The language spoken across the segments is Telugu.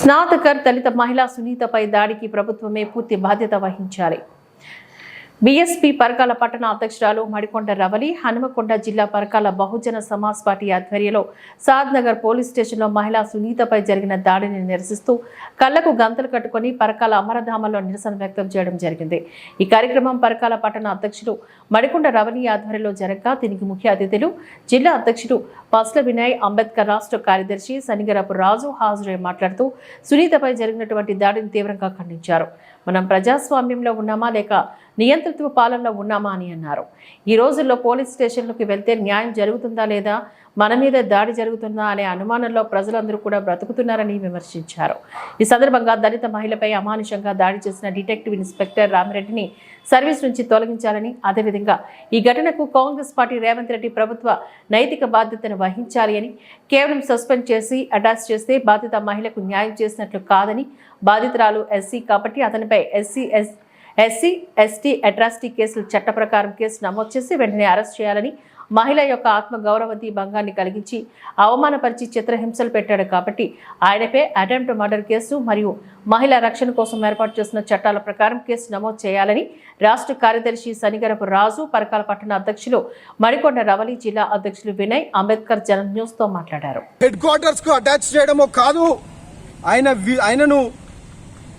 స్నాతకర్ దళిత మహిళా సునీతపై దాడికి ప్రభుత్వమే పూర్తి బాధ్యత వహించాలి. బీఎస్పీ పరకాల పట్టణ అధ్యక్షురాలు మడికొండ రవలి హనుమకొండ జిల్లా పరకాల బహుజన సమాజ్ పార్టీ ఆధ్వర్యంలో సాద్ నగర్ పోలీస్ స్టేషన్లో మహిళా సునీతపై జరిగిన దాడిని నిరసిస్తూ కళ్ళకు గంతలు కట్టుకుని పరకాల అమరధామంలో నిరసన వ్యక్తం చేయడం జరిగింది. ఈ కార్యక్రమం పరకాల పట్టణ అధ్యక్షుడు మడికొండ రవలి ఆధ్వర్యంలో జరగగా. దీనికి ముఖ్య అతిథులు జిల్లా అధ్యక్షుడు పస్ల వినయ్ అంబేద్కర్ రాష్ట్ర కార్యదర్శి సనిగరపు రాజు హాజరై మాట్లాడుతూ సునీతపై జరిగినటువంటి దాడిని తీవ్రంగా ఖండించారు. మనం ప్రజాస్వామ్యంలో ఉన్నామా లేక నియంత్రణ నియంతృత్వ పాలనలో ఉన్నామా అని అన్నారు. ఈ రోజుల్లో పోలీస్ స్టేషన్లకు వెళ్తే న్యాయం జరుగుతుందా లేదా? మన మీద దాడి జరుగుతుందా అనే అనుమానంలో ప్రజలందరూ కూడా బ్రతుకుతున్నారని విమర్శించారు. ఈ సందర్భంగా దళిత మహిళపై అమానుషంగా దాడి చేసిన డిటెక్టివ్ ఇన్స్పెక్టర్ రామిరెడ్డిని సర్వీస్ నుంచి తొలగించాలని అదేవిధంగా ఈ ఘటనకు కాంగ్రెస్ పార్టీ రేవంత్ రెడ్డి ప్రభుత్వ నైతిక బాధ్యతను వహించాలి అని కేవలం సస్పెండ్ చేసి అటాచ్ చేస్తే బాధిత మహిళకు న్యాయం చేసినట్లు కాదని బాధితురాలు ఎస్సీ కాబట్టి అతనిపై SC S SC ST atrocity కేసులు చట్ట ప్రకారం కేసు నమోదు చేసి వెంటనే అరెస్ట్ చేయాలని మహిళ యొక్క ఆత్మగౌరవతి భంగాన్ని కలిగించి అవమానపరిచి చిత్రహింసలు పెట్టాడు కాబట్టి ఆయనపై అటెంప్ట్ మర్డర్ కేసు మరియు మహిళా రక్షణ కోసం ఏర్పాటు చేసిన చట్టాల ప్రకారం కేసు నమోదు చేయాలని రాష్ట్ర కార్యదర్శి శనిగరపు రాజు పరకాల పట్టణ అధ్యక్షులు మరికొండ రవలి జిల్లా అధ్యక్షులు వినయ్ అంబేద్కర్ జన న్యూస్తో మాట్లాడారు. హెడ్ క్వార్టర్స్కు అటాచ్ చేయడమో కాదు. ఆయన ఆయనను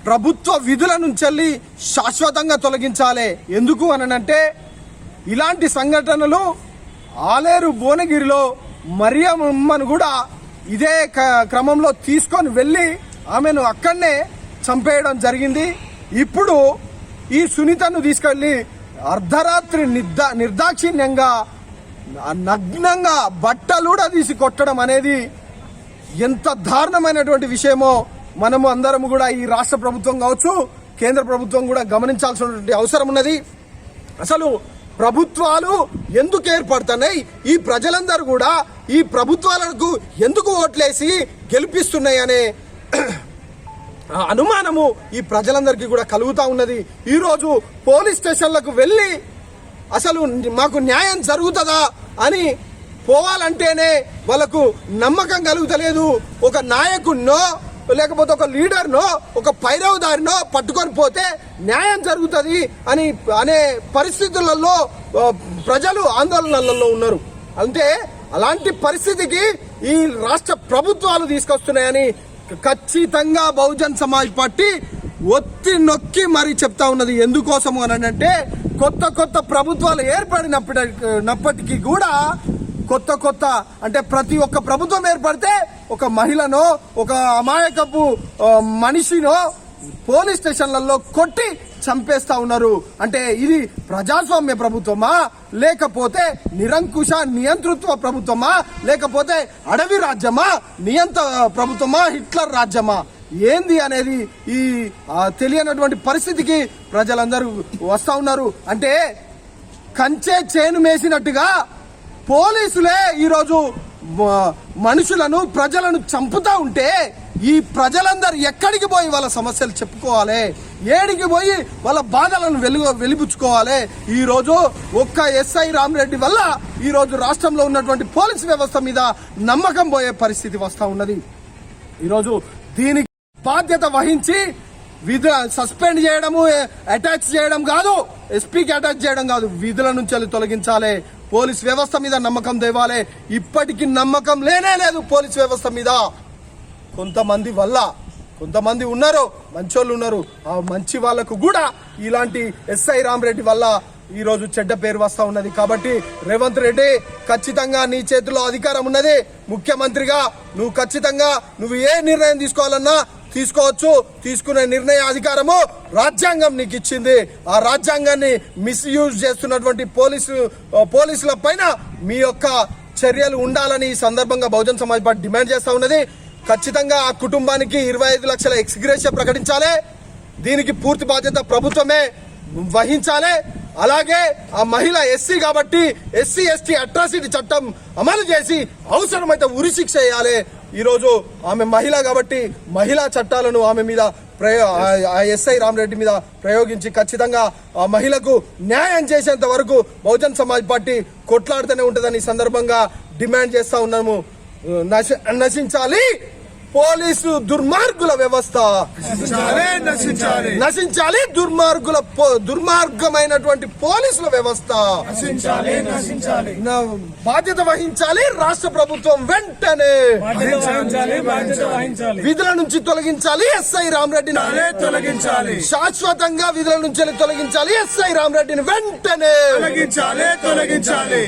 ప్రభుత్వ విధుల నుంచి శాశ్వతంగా తొలగించాలి. ఎందుకు అనంటే ఇలాంటి సంఘటనలు ఆలేరు భువనగిరిలో మరియమ్మను కూడా ఇదే క- క్రమంలో తీసుకొని వెళ్ళి ఆమెను అక్కడనే చంపేయడం జరిగింది. ఇప్పుడు ఈ సునీతను తీసుకెళ్ళి అర్ధరాత్రి నిర్దా నిర్దాక్షిణ్యంగా నగ్నంగా బట్టలు కూడా తీసి కొట్టడం అనేది ఎంత దారుణమైనటువంటి విషయమో మనము అందరం కూడా ఈ రాష్ట్ర ప్రభుత్వం కావచ్చు కేంద్ర ప్రభుత్వం కూడా గమనించాల్సినటువంటి అవసరం ఉన్నది. అసలు ప్రభుత్వాలు ఎందుకు ఏర్పడుతున్నాయి? ఈ ప్రజలందరూ కూడా ఈ ప్రభుత్వాలకు ఎందుకు ఓట్లేసి గెలిపిస్తున్నాయి అనే అనుమానము ఈ ప్రజలందరికీ కూడా కలుగుతూ ఉన్నది. ఈరోజు పోలీస్ స్టేషన్లకు వెళ్ళి అసలు మాకు న్యాయం జరుగుతుందా అని పోవాలంటేనే వాళ్ళకు నమ్మకం కలుగుతలేదు. ఒక నాయకుడినో లేకపోతే ఒక లీడర్నో ఒక పైరవదారినో పట్టుకొని పోతే న్యాయం జరుగుతుంది అని అనే పరిస్థితులలో ప్రజలు ఆందోళనలలో ఉన్నారు. అంటే అలాంటి పరిస్థితికి ఈ రాష్ట్ర ప్రభుత్వాలు తీసుకొస్తున్నాయని ఖచ్చితంగా బహుజన్ సమాజ్ పార్టీ ఒత్తి నొక్కి మరీ చెప్తా ఉన్నది. ఎందుకోసము అని అంటే కొత్త కొత్త ప్రభుత్వాలు ఏర్పడినప్పటికీ కూడా కొత్త కొత్త అంటే ప్రతి ఒక్క ప్రభుత్వం ఏర్పడితే ఒక మహిళనో ఒక అమాయకపు మనిషినో పోలీస్ స్టేషన్లలో కొట్టి చంపేస్తా ఉన్నారు. అంటే ఇది ప్రజాస్వామ్య ప్రభుత్వమా? లేకపోతే నిరంకుశ నియంతృత్వ ప్రభుత్వమా? లేకపోతే అడవి రాజ్యమా? నియంత ప్రభుత్వమా? హిట్లర్ రాజ్యమా? ఏంది అనేది ఈ తెలియనటువంటి పరిస్థితికి ప్రజలందరూ వస్తా ఉన్నారు. అంటే కంచే చేను మేసినట్టుగా పోలీసులే ఈరోజు మనుషులను ప్రజలను చంపుతా ఉంటే ఈ ప్రజలందరూ ఎక్కడికి పోయి వాళ్ళ సమస్యలు చెప్పుకోవాలి? ఏడికి పోయి వాళ్ళ బాధలను వెలుగు వెలిపుచ్చుకోవాలి ఈరోజు ఒక్క ఎస్ఐ రామరెడ్డి వల్ల ఈరోజు రాష్ట్రంలో ఉన్నటువంటి పోలీస్ వ్యవస్థ మీద నమ్మకం పోయే పరిస్థితి వస్తూ ఉన్నది. ఈరోజు దీనికి బాధ్యత వహించి విధుల సస్పెండ్ చేయడము అటాచ్ చేయడం కాదు ఎస్పీకి అటాచ్ చేయడం కాదు విధుల నుంచి తొలగించాలి. పోలీస్ వ్యవస్థ మీద నమ్మకం దేవాలే ఇప్పటికీ నమ్మకం లేనే లేదు పోలీస్ వ్యవస్థ మీద. కొంతమంది వల్ల కొంతమంది ఉన్నారు మంచోళ్ళు ఉన్నారు. ఆ మంచి వాళ్ళకు కూడా ఇలాంటి ఎస్ఐ రామరెడ్డి వల్ల ఈ రోజు చెడ్డ పేరు వస్తా ఉన్నది. కాబట్టి రేవంత్ రెడ్డి ఖచ్చితంగా నీ చేతిలో అధికారం ఉన్నది. ముఖ్యమంత్రిగా నువ్వు ఖచ్చితంగా నువ్వు ఏ నిర్ణయం తీసుకోవాలన్నా తీసుకోవచ్చు. తీసుకునే నిర్ణయ అధికారము రాజ్యాంగం నీకు ఇచ్చింది. ఆ రాజ్యాంగాన్ని మిస్యూజ్ చేస్తున్నటువంటి పోలీసు పోలీసుల పైన మీ యొక్క చర్యలు ఉండాలని ఈ సందర్భంగా బహుజన్ సమాజ్ పార్టీ డిమాండ్ చేస్తా ఉన్నది. ఖచ్చితంగా ఆ కుటుంబానికి ఇరవై ఐదు లక్షల ఎక్స్గ్రేషియా ప్రకటించాలి. దీనికి పూర్తి బాధ్యత ప్రభుత్వమే వహించాలి. అలాగే ఆ మహిళ ఎస్సీ కాబట్టి ఎస్సీ ఎస్టీ అట్రాసిటీ చట్టం అమలు చేసి అవసరమైతే ఉరి శిక్ష వేయాలి. ఈరోజు ఆమె మహిళ కాబట్టి మహిళా చట్టాలను ఆమె మీద ప్రయో ఆ- ఎస్ఐ రామరెడ్డి మీద ప్రయోగించి ఖచ్చితంగా ఆ మహిళకు న్యాయం చేసేంత వరకు బహుజన్ సమాజ్ పార్టీ కొట్లాడుతూనే ఉంటుందని ఈ సందర్భంగా డిమాండ్ చేస్తా ఉన్నాము. నశ- నశించాలి! పోలీసు దుర్మార్గుల వ్యవస్థ. నశించాలి దుర్మార్గుల దుర్మార్గమైనటువంటి పోలీసుల వ్యవస్థ. బాధ్యత వహించాలి రాష్ట్ర ప్రభుత్వం వెంటనే. విధుల నుంచి తొలగించాలి ఎస్ఐ రామరెడ్డిని. తొలగించాలి. శాశ్వతంగా విధుల నుంచి తొలగించాలి ఎస్ఐ రామరెడ్డిని వెంటనే. తొలగించాలి తొలగించాలి.